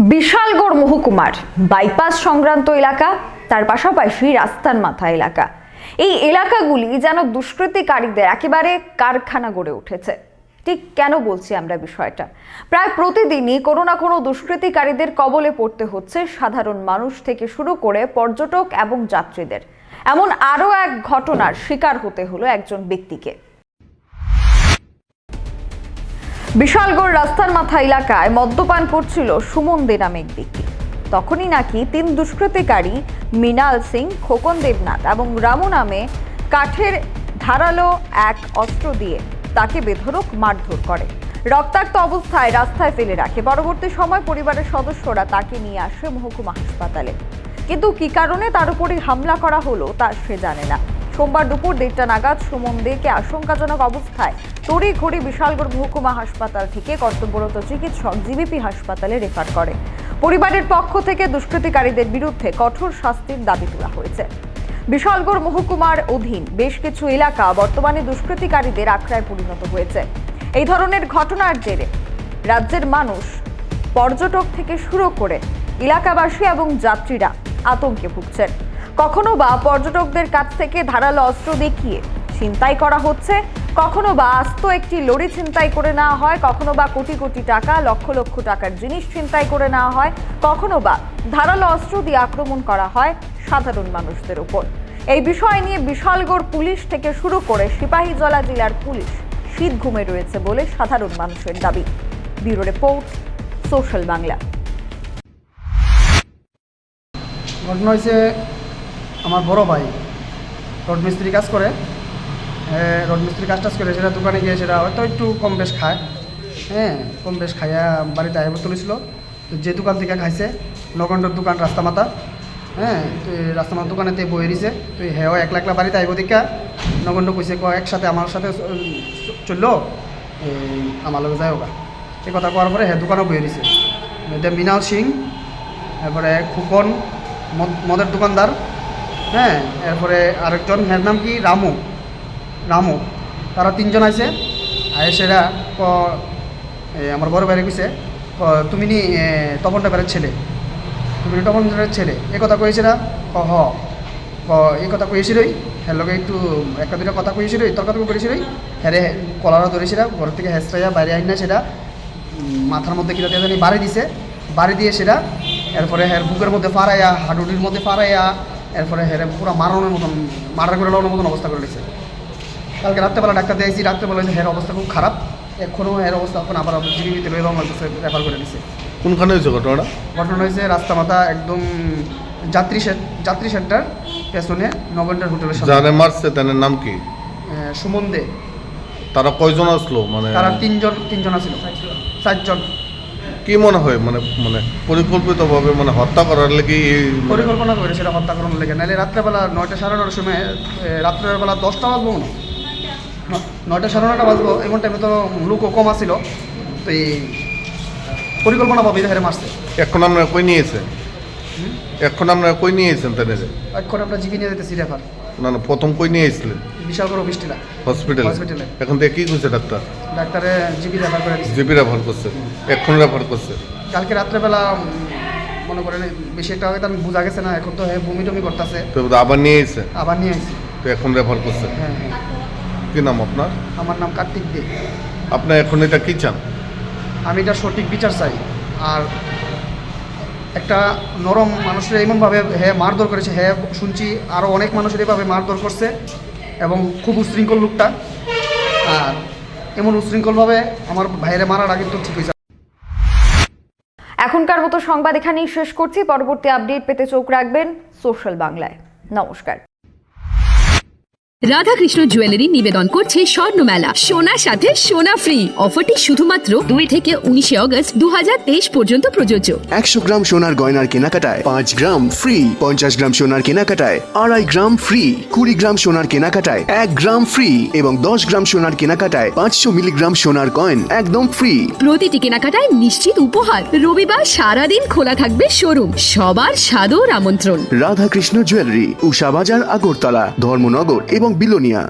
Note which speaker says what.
Speaker 1: বিশালগড় মহকুমার বাইপাস সংক্রান্ত এলাকা, তার পাশাপাশি রাস্তার মাথা এলাকা। এই এলাকাগুলি যেন দুষ্কৃতিকারীদের একেবারে কারখানা গড়ে উঠেছে। ঠিক কেন বলছি আমরা বিষয়টা? প্রায় প্রতিদিনই কোনো না কোনো দুষ্কৃতিকারীদের কবলে পড়তে হচ্ছে সাধারণ মানুষ থেকে শুরু করে পর্যটক এবং যাত্রীদের। এমন আরও এক ঘটনার শিকার হতে হলো একজন ব্যক্তিকে। বিশালগড় রাস্তার মাথা এলাকায় মদ্যপান করছিল সুমন দে নামে এক ব্যক্তি। তখনই নাকি তিন দুষ্কৃতিকারী মৃণাল সিং, খোকন দেবনাথ এবং রামু নামে কাঠের ধারালো এক অস্ত্র দিয়ে তাকে বেধড়ক মারধর করে। রক্তাক্ত অবস্থায় রাস্তায় ফেলে রাখে। পরবর্তী সময় পরিবারের সদস্যরা তাকে নিয়ে আসে মহকুমা হাসপাতালে। কিন্তু কী কারণে তার উপরে হামলা করা হলো তা সে জানে না। সোমবার দুপুর দেড়টা নাগাদ সুমন দেকে আশঙ্কাজনক অবস্থায় তড়ি ঘড়ি বিশালগড় মহকুমা হাসপাতাল থেকে কর্তব্যরত চিকিৎসক জিবিপি হাসপাতালে রেফার করে। পরিবারের পক্ষ থেকে দুষ্কৃতিকারীদের বিরুদ্ধে কঠোর শাস্তির দাবি তোলা হয়েছে। বিশালগড় মহকুমার অধীন বেশ কিছু এলাকা বর্তমানে দুষ্কৃতিকারীদের আখড়ায় পরিণত হয়েছে। এই ধরনের ঘটনার জেরে রাজ্যের মানুষ পর্যটক থেকে শুরু করে এলাকাবাসী এবং যাত্রীরা আতঙ্কে ভুগছেন। কখনো বা পর্যটকদের কাছ থেকে ধারালো অস্ত্র দেখিয়ে ছিনতাই করা হচ্ছে? কখনো বা আস্ত একটি লরি ছিনতাই করে নেওয়া হয়? কখনো বা কোটি কোটি টাকা, লক্ষ লক্ষ টাকার জিনিস ছিনতাই করে নেওয়া হয়? কখনো বা ধারালো অস্ত্র দিয়ে আক্রমণ করা হয় সাধারণ মানুষদের উপর? এই বিষয় নিয়ে বিশালগড় পুলিশ থেকে শুরু করে সিপাহীজলা জেলার পুলিশ শীত ঘুমে রয়েছে বলে সাধারণ মানুষের দাবি। Bureau report, social Bangla.
Speaker 2: ঘটনা হয়েছে আমার বড় ভাই রড মিস্ত্রি কাজ করে। হ্যাঁ, রড মিস্ত্রি কাজ টাজ করে সেটা দোকানে গিয়ে সেটা হয়তো একটু কম বেশ খায়। হ্যাঁ কম বেশ খাইয়া বাড়িতে আইব তুলেছিল তো যে দোকান থেকে খাইছে নগণ্ডর দোকান রাস্তা মাতা হ্যাঁ তো রাস্তা মাতার দোকানেতে বয়ে দিছে তো হেও একলা একলা বাড়িতে আইব দেখা। নগণ্ড কইছে ক একসাথে আমার সাথে চলল? আমার লগে যায় ওগা এই কথা কোয়ার পরে হ্যাঁ দোকানও বয়ে দিছে মৃণাল সিং এরপরে খুকন মদ- মদের দোকানদার। হ্যাঁ এরপরে আরেকজন এর নাম কি? রামু। রামু। তারা তিনজন আছে আর সেরা ক আমার বড় বাইরে কইছে তুমি নি তপন টাইপের ছেলে। তুমি তপন টাইপের ছেলে। এ কথা কয়েছে না? ক, হ। ক এই কথা কইছিলই হ্যাঁ লগে একটু, একটা দুটা কথা কইছিলই তর্কাতর্ক করেছিলই হ্যাঁ রে কলারা ধরেছিলাম ঘর থেকে হেসরাইয়া বাইরে আইন না সেটা। মাথার মধ্যে কিনা জানি বাড়ি দিছে। বাড়ি দিয়ে সেটা, এরপরে হ্যার বুকের মধ্যে ফারাইয়া হাডুডির মধ্যে ফারাইয়া এরপরে হ্যাঁ পুরো মারানোর মতন মারা করে লাগানোর মতন অবস্থা করে দিয়েছে কালকে রাত্রেবেলা ডাক্তার দিয়েছি রাত্রেবেলা হের অবস্থা খুব খারাপ। এখনও হের অবস্থা এখন আবার জিবিতে লই রং লাগতেছে রেফার করে দিছে
Speaker 3: কোনখানে হয়েছে ঘটনাটা?
Speaker 2: ঘটনা হয়েছে রাস্তা মাথা একদম যাত্রী যাত্রী সেন্টার পেছনে নগেন্দ্র হোটেলের সামনে।
Speaker 3: যারে মারছে তাদের নাম কি?
Speaker 2: সুমন দে।
Speaker 3: তারা কয়জন আসলো? মানে
Speaker 2: তারা তিনজন তিনজন আছিল চারজন।
Speaker 3: কি মনে হয়? মানে মানে পরিকল্পিতভাবে মানে হত্যা করার লেগে এই মানে-
Speaker 2: পরিকল্পনা করে সেটা হত্যা করানোর লেগে। নাহলে রাত্রেবেলা নয়টা সাড়ে নটার সময় এ, রাত্রের বেলা দশটা বাজবো না? নয়টা সাড়ে নটা বাজবো এমন টাইমে তো লোকও কম আসছিল তো এই পরিকল্পনা পাবে হেরে মারছে।
Speaker 3: এখন আপনারা কই নিয়েছে এখন আপনারা কই নিয়েছেন তাদের
Speaker 2: এখন আমরা জিপি নিয়ে যেতেছি রেফার।
Speaker 3: না না প্রথম কই নিয়ে এসেছিলেন?
Speaker 2: বিশাল করে অফিসটিলা
Speaker 3: হসপিটালে?
Speaker 2: হসপিটালে।
Speaker 3: এখন থেকে কি করছে ডাক্তার?
Speaker 2: ডাক্তারে জিপি রেফার করে
Speaker 3: জিপি রেফার করছে। এখন রেফার করছে।
Speaker 2: কালকে রাত্রেবেলা মনে করেন বেশি একটা হয়তো আমি বোঝা গেছে না এখন তো হ্যাঁ বমি টমি করতেছে।
Speaker 3: তো আবার নিয়ে এসে
Speaker 2: আবার নিয়ে আসছি
Speaker 3: তো এখন রেফার করছে?
Speaker 2: হ্যাঁ হ্যাঁ।
Speaker 3: কি নাম আপনার?
Speaker 2: আমার নাম কার্তিক দে।
Speaker 3: আপনি এখন এটা কি চান?
Speaker 2: আমি এটা সঠিক বিচার চাই। আর একটা নরম মানুষের এমনভাবে হে মারধর করেছে হ্যাঁ শুনছি আরও অনেক মানুষের এভাবে মারধর করছে এবং খুব উশৃঙ্খল লোকটা। আর এমন উশৃঙ্খলভাবে আমার ভাইয়েরা মারার আগে তো ঠিক হয়েছে।
Speaker 1: এখনকার মতো সংবাদ এখানেই শেষ করছি। পরবর্তী আপডেট পেতে চোখ রাখবেন সোশ্যাল বাংলায়। নমস্কার।
Speaker 4: রাধাকৃষ্ণ জুয়েলারি নিবেদন করছে স্বর্ণ মেলা সোনার সাথে সোনা ফ্রি অফারটি শুধুমাত্র দুই থেকে উনিশে অগস্ট দু পর্যন্ত প্রযোজ্য।
Speaker 5: একশো গ্রাম সোনার গয়নার কেনাকাটায় পাঁচ গ্রাম ফ্রি পঞ্চাশ গ্রাম সোনার কেনাকাটায় আড়াই গ্রাম ফ্রি কুড়ি গ্রাম সোনার কেনাকাটায় এক গ্রাম ফ্রি এবং দশ গ্রাম সোনার কেনাকাটায় পাঁচশো মিলিগ্রাম সোনার কয়েন একদম ফ্রি
Speaker 4: প্রতিটি কেনাকাটায় নিশ্চিত উপহার। রবিবার সারাদিন খোলা থাকবে শোরুম সবার সাদর আমন্ত্রণ।
Speaker 5: রাধাকৃষ্ণ জুয়েলারি উষা বাজার আগরতলা ধর্মনগর এবং বিলোনিয়া।